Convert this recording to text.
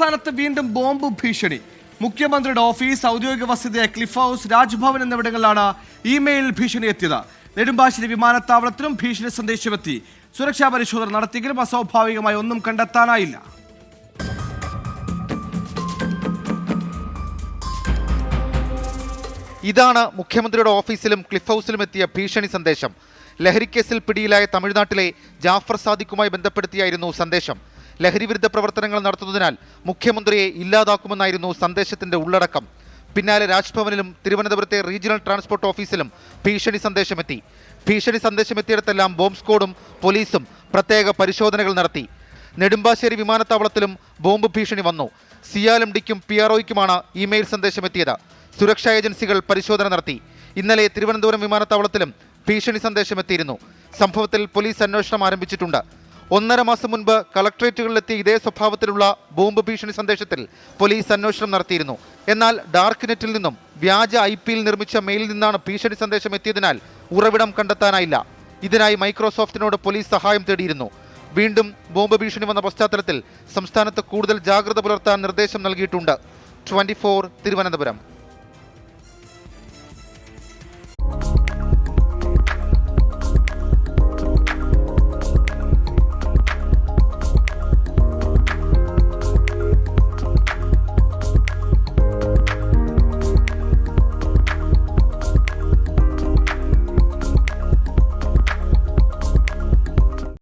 സംസ്ഥാനത്ത് വീണ്ടും ബോംബ് ഭീഷണി. മുഖ്യമന്ത്രിയുടെ ഓഫീസ് ഔദ്യോഗിക വസതി ക്ലിഫ് ഹൗസ് രാജ്ഭവൻ എന്നിവിടങ്ങളിലാണ് ഇമെയിൽ ഭീഷണി എത്തിയത്. നെടുമ്പാശ്ശേരി വിമാനത്താവളത്തിലും ഭീഷണി സന്ദേശമെത്തി. സുരക്ഷാ പരിശോധന നടത്തിയെങ്കിലും അസ്വാഭാവികമായി ഒന്നും കണ്ടെത്താനായില്ല. ഇതാണ് മുഖ്യമന്ത്രിയുടെ ഓഫീസിലും ക്ലിഫ് ഹൗസിലും എത്തിയ ഭീഷണി സന്ദേശം. ലഹരിക്കേസിൽ പിടിയിലായ തമിഴ്നാട്ടിലെ ജാഫർ സാദിഖുമായി ബന്ധപ്പെടുത്തിയായിരുന്നു സന്ദേശം. ലഹരി വിരുദ്ധ പ്രവർത്തനങ്ങൾ നടത്തുന്നതിനാൽ മുഖ്യമന്ത്രിയെ ഇല്ലാതാക്കുമെന്നായിരുന്നു സന്ദേശത്തിന്റെ ഉള്ളടക്കം. പിന്നാലെ രാജ്ഭവനിലും തിരുവനന്തപുരത്തെ റീജിയണൽ ട്രാൻസ്പോർട്ട് ഓഫീസിലും ഭീഷണി സന്ദേശമെത്തി. ഭീഷണി സന്ദേശമെത്തിയിടത്തെല്ലാം ബോംബ് സ്ക്വാഡും പോലീസും പ്രത്യേക പരിശോധനകൾ നടത്തി. നെടുമ്പാശ്ശേരി വിമാനത്താവളത്തിലും ബോംബ് ഭീഷണി വന്നു. സിയാൽ ഡിക്കും പി ആർ ഒയ്ക്കുമാണ് ഇമെയിൽ സന്ദേശമെത്തിയത്. സുരക്ഷാ ഏജൻസികൾ പരിശോധന നടത്തി. ഇന്നലെ തിരുവനന്തപുരം വിമാനത്താവളത്തിലും ഭീഷണി സന്ദേശമെത്തിയിരുന്നു. സംഭവത്തിൽ പോലീസ് അന്വേഷണം ആരംഭിച്ചിട്ടുണ്ട്. ഒന്നര മാസം മുൻപ് കളക്ട്രേറ്റുകളിലെത്തിയ ഇതേ സ്വഭാവത്തിലുള്ള ബോംബ് ഭീഷണി സന്ദേശത്തിൽ പോലീസ് അന്വേഷണം നടത്തിയിരുന്നു. എന്നാൽ ഡാർക്ക് നെറ്റിൽ നിന്നും വ്യാജ ഐ പിയിൽ നിർമ്മിച്ച മെയിലിൽ നിന്നാണ് ഭീഷണി സന്ദേശം എത്തിയതിനാൽ ഉറവിടം കണ്ടെത്താനായില്ല. ഇതിനായി മൈക്രോസോഫ്റ്റിനോട് പോലീസ് സഹായം തേടിയിരുന്നു. വീണ്ടും ബോംബ് ഭീഷണി വന്ന പശ്ചാത്തലത്തിൽ സംസ്ഥാനത്ത് കൂടുതൽ ജാഗ്രത പുലർത്താൻ നിർദ്ദേശം നൽകിയിട്ടുണ്ട്. ട്വന്റി തിരുവനന്തപുരം.